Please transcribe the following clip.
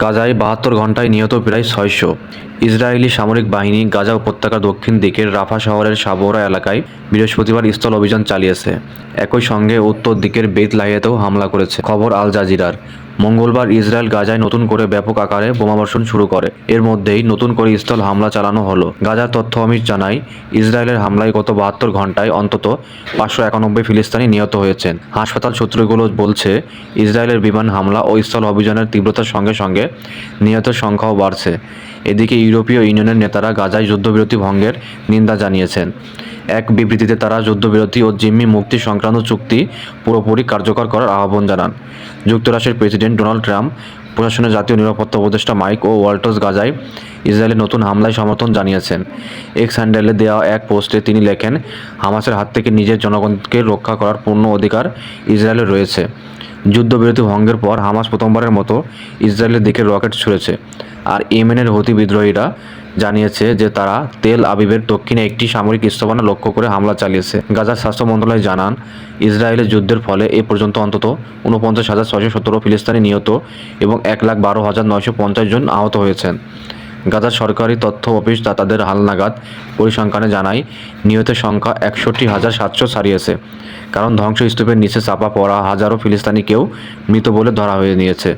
গাজায় বাহাত্তর ঘন্টায় নিহত প্রায় ছয়শো। ইসরায়েলি সামরিক বাহিনী গাজা উপত্যকার দক্ষিণ দিকের রাফা শহরের সাবোরা এলাকায় বৃহস্পতিবার স্থল অভিযান চালিয়েছে। একই সঙ্গে উত্তর দিকের বেত লাহিয়াতেও হামলা করেছে। খবর আল জাজিরার। মঙ্গলবার ইসরায়েল গাজায় নতুন করে ব্যাপক আকারে বোমাবর্ষণ শুরু করে। এর মধ্যেই নতুন করে স্থল হামলা চালানো হলো। গাজার তথ্য অমিত জানায়, ইসরায়েলের হামলায় গত বাহাত্তর ঘন্টায় অন্তত পাঁচশো একানব্বই ফিলিস্তানি নিহত হয়েছেন। হাসপাতাল সূত্রগুলো বলছে, ইসরায়েলের বিমান হামলা ও স্থল অভিযানের তীব্রতার সঙ্গে সঙ্গে নিহতের সংখ্যাও বাড়ছে। এদিকে ইউরোপীয় ইউনিয়নের নেতারা গাজায় যুদ্ধবিরতি ভঙ্গের নিন্দা জানিয়েছেন। এক বিবৃতিতে তারা যুদ্ধবিরতি ও জিম্মি মুক্তি সংক্রান্ত চুক্তি পুরোপুরি কার্যকর করার আহ্বান জানান। যুক্তরাষ্ট্রের প্রেসিডেন্ট ডোনাল্ড ট্রাম্প, প্রশাসনের জাতীয় নিরাপত্তা উপদেষ্টা মাইক ও ওয়াল্টস গাজায় ইসরায়েলের নতুন হামলায় সমর্থন জানিয়েছেন। এক্স স্যান্ডেলে দেওয়া এক পোস্টে তিনি লেখেন, হামাসের হাত থেকে নিজের জনগণকে রক্ষা করার পূর্ণ অধিকার ইসরায়েলের রয়েছে। যুদ্ধবিরতি ভঙ্গের পর হামাস প্রথমবারের মতো ইসরায়েলের দিকে রকেট ছুঁড়েছে। আর ইয়েমেনের হতি বিদ্রোহীরা জানিয়েছে যে তারা তেল আবিবের দক্ষিণে একটি সামরিক স্থাপনা লক্ষ্য করে হামলা চালিয়েছে। গাজার স্বাস্থ্য মন্ত্রণালয় জানান, ইসরায়েলের যুদ্ধের ফলে এ পর্যন্ত অন্তত উনপঞ্চাশ হাজার ছয়শো সতেরো ফিলিস্তানি নিহত এবং এক লাখ বারো হাজার নয়শো পঞ্চাশ জন আহত হয়েছেন। গাজার সরকারি তথ্য অফিস দাতাদের হালনাগাদ পরিসংখ্যানে জানায়, নিহতের সংখ্যা একষট্টি হাজার সাতশো ছাড়িয়েছে। কারণ ধ্বংসস্তূপের নিচে চাপা পড়া হাজারো ফিলিস্তানিকেও মৃত বলে ধরা হয়ে নিয়েছে।